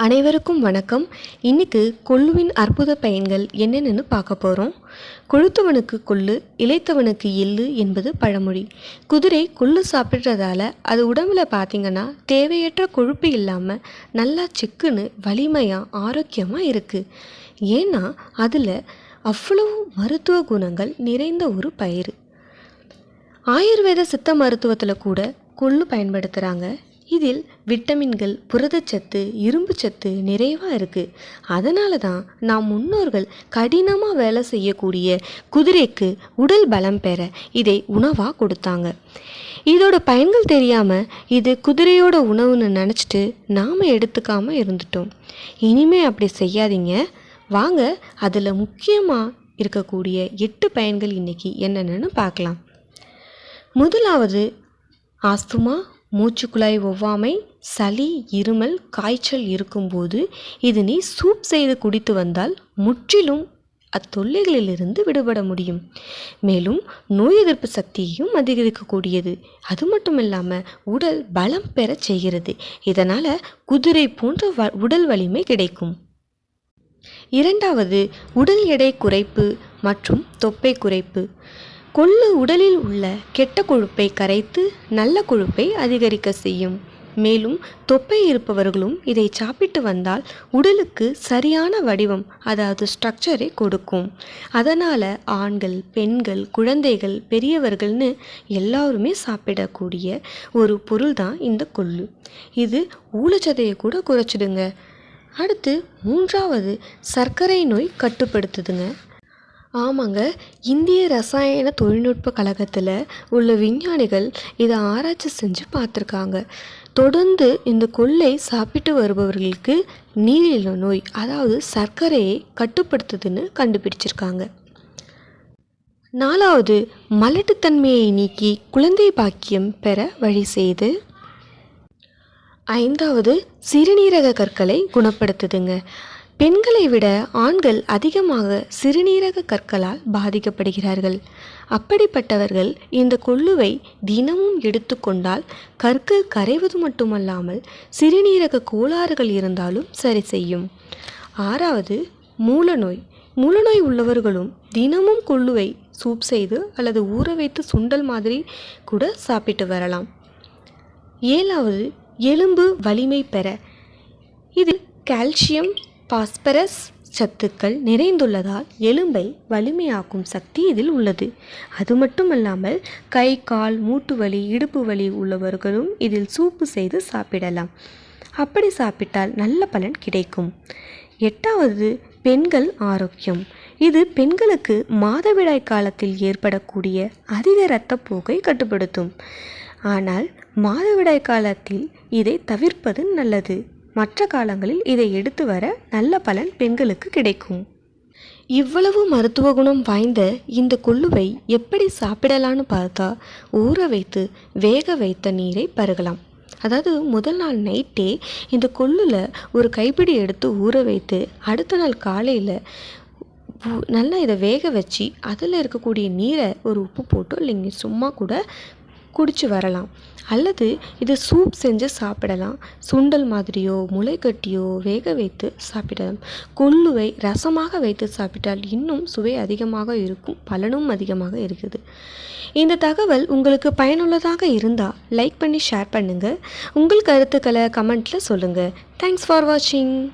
அனைவருக்கும் வணக்கம். இன்னைக்கு கொள்ளுவின் அற்புத பயன்கள் என்னென்னு பார்க்க போகிறோம் கொழுத்தவனுக்கு கொள்ளு இளைத்தவனுக்கு எள்ளு என்பது பழமொழி. குதிரை கொள்ளு சாப்பிட்றதால அது உடம்புல பார்த்தீங்கன்னா தேவையற்ற கொழுப்பு இல்லாமல் நல்லா சிக்குன்னு வலிமையாக ஆரோக்கியமாக இருக்குது ஏன்னா அதில் அவ்வளவு மருத்துவ குணங்கள் நிறைந்த ஒரு பயிர் ஆயுர்வேத சித்த மருத்துவத்தில் கூட கொள்ளு பயன்படுத்துகிறாங்க இதில் விட்டமின்கள் புரதச்சத்து இரும்புச்சத்து நிறைவாக இருக்குது அதனால தான் நாம் முன்னோர்கள் கடினமாக வேலை செய்யக்கூடிய குதிரைக்கு உடல் பலம் பெற இதை உணவாக கொடுத்தாங்க. இதோட பயன்கள் தெரியாமல் இது குதிரையோட உணவுன்னு நினச்சிட்டு நாம் எடுத்துக்காமல் இருந்துட்டோம். இனிமே அப்படி செய்யாதீங்க. வாங்க அதில் முக்கியமாக இருக்கக்கூடிய எட்டு பயன்கள் இன்னைக்கு என்னென்னு பார்க்கலாம். முதலாவது ஆஸ்துமா மூச்சுக்குழாய் ஒவ்வாமை சளி இருமல் காய்ச்சல் இருக்கும்போது இதனை சூப் செய்து குடித்து வந்தால் முற்றிலும் அத்தொல்லைகளிலிருந்து விடுபட முடியும். மேலும் நோய் எதிர்ப்பு சக்தியையும் அதிகரிக்கக்கூடியது. அது மட்டும் இல்லாமல் உடல் பலம் பெறச் செய்கிறது. இதனால் குதிரை போன்ற வ உடல் வலிமை கிடைக்கும். இரண்டாவது உடல் எடை குறைப்பு மற்றும் தொப்பை குறைப்பு. கொள்ளு உடலில் உள்ள கெட்ட கொழுப்பை கரைத்து நல்ல கொழுப்பை அதிகரிக்க செய்யும். மேலும் தொப்பை இருப்பவர்களும் இதை சாப்பிட்டு வந்தால் உடலுக்கு சரியான வடிவம் அதாவது ஸ்ட்ரக்சரை கொடுக்கும். அதனால் ஆண்கள் பெண்கள் குழந்தைகள் பெரியவர்கள்னு எல்லாருமே சாப்பிடக்கூடிய ஒரு பொருள் தான் இந்த கொள்ளு. இது ஊழச்சதையை கூட குறைச்சிடுங்க. அடுத்து மூன்றாவது சர்க்கரை நோய் கட்டுப்படுத்துதுங்க. ஆமாங்க. இந்திய ரசாயன தொழில்நுட்ப கழகத்தில் உள்ள விஞ்ஞானிகள் இதை ஆராய்ச்சி செஞ்சு பார்த்துருக்காங்க. தொடர்ந்து இந்த கொள்ளை சாப்பிட்டு வருபவர்களுக்கு நீரிழிவு நோய் அதாவது சர்க்கரையை கட்டுப்படுத்துதுன்னு கண்டுபிடிச்சிருக்காங்க. நாலாவது மலட்டுத்தன்மையை நீக்கி குழந்தை பாக்கியம் பெற வழி செய்து. ஐந்தாவது சிறுநீரக கற்களை குணப்படுத்துதுங்க. பெண்களை விட ஆண்கள் அதிகமாக சிறுநீரக கற்களால் பாதிக்கப்படுகிறார்கள். அப்படிப்பட்டவர்கள் இந்த கொள்ளுவை தினமும் எடுத்துக்கொண்டால் கற்கள் கரைவது மட்டுமல்லாமல் சிறுநீரக கோளாறுகள் இருந்தாலும் சரி செய்யும். ஆறாவது மூலநோய். மூலநோய் உள்ளவர்களும் தினமும் கொள்ளுவை சூப் செய்து அல்லது ஊற வைத்து சுண்டல் மாதிரி கூட சாப்பிட்டு வரலாம். ஏழாவது எலும்பு வலிமை பெற. இதில் கால்சியம் பாஸ்பரஸ் சத்துக்கள் நிறைந்துள்ளதால் எலும்பை வலிமையாக்கும் சக்தி இதில் உள்ளது. அது மட்டுமல்லாமல் கை கால் மூட்டு வலி இடுப்பு வலி உள்ளவர்களும் இதில் சூப்பு செய்து சாப்பிடலாம். அப்படி சாப்பிட்டால் நல்ல பலன் கிடைக்கும். எட்டாவது பெண்கள் ஆரோக்கியம். இது பெண்களுக்கு மாதவிடாய் காலத்தில் ஏற்படக்கூடிய அதிக இரத்தப்போக்கை கட்டுப்படுத்தும். ஆனால் மாதவிடாய் காலத்தில் இதை தவிர்ப்பது நல்லது. மற்ற காலங்களில் இதை எடுத்து வர நல்ல பலன் பெண்களுக்கு கிடைக்கும். இவ்வளவு மருத்துவ குணம் வாய்ந்த இந்த கொள்ளுவை எப்படி சாப்பிடலான்னு பார்த்தா ஊற வைத்து வேக வைத்த நீரை பருகலாம். அதாவது முதல் நாள் நைட்டே இந்த கொள்ளில் ஒரு கைப்பிடி எடுத்து ஊற வைத்து அடுத்த நாள் காலையில் நல்லா இதை வேக வச்சு அதில் இருக்கக்கூடிய நீரை ஒரு உப்பு போட்டு இல்லைங்க சும்மா கூட குடிச்சு வரலாம். அல்லது இது சூப் செஞ்சு சாப்பிடலாம். சுண்டல் மாதிரியோ முளைக்கட்டியோ வேக வைத்து சாப்பிடலாம். கொள்ளுவை ரசமாக வைத்து சாப்பிட்டால் இன்னும் சுவை அதிகமாக இருக்கும். பலனும் அதிகமாக இருக்குது. இந்த தகவல் உங்களுக்கு பயனுள்ளதாக இருந்தால் லைக் பண்ணி ஷேர் பண்ணுங்கள் உங்கள் கருத்துக்களை கமெண்ட்டில் சொல்லுங்கள் தேங்க்ஸ் ஃபார் வாட்சிங்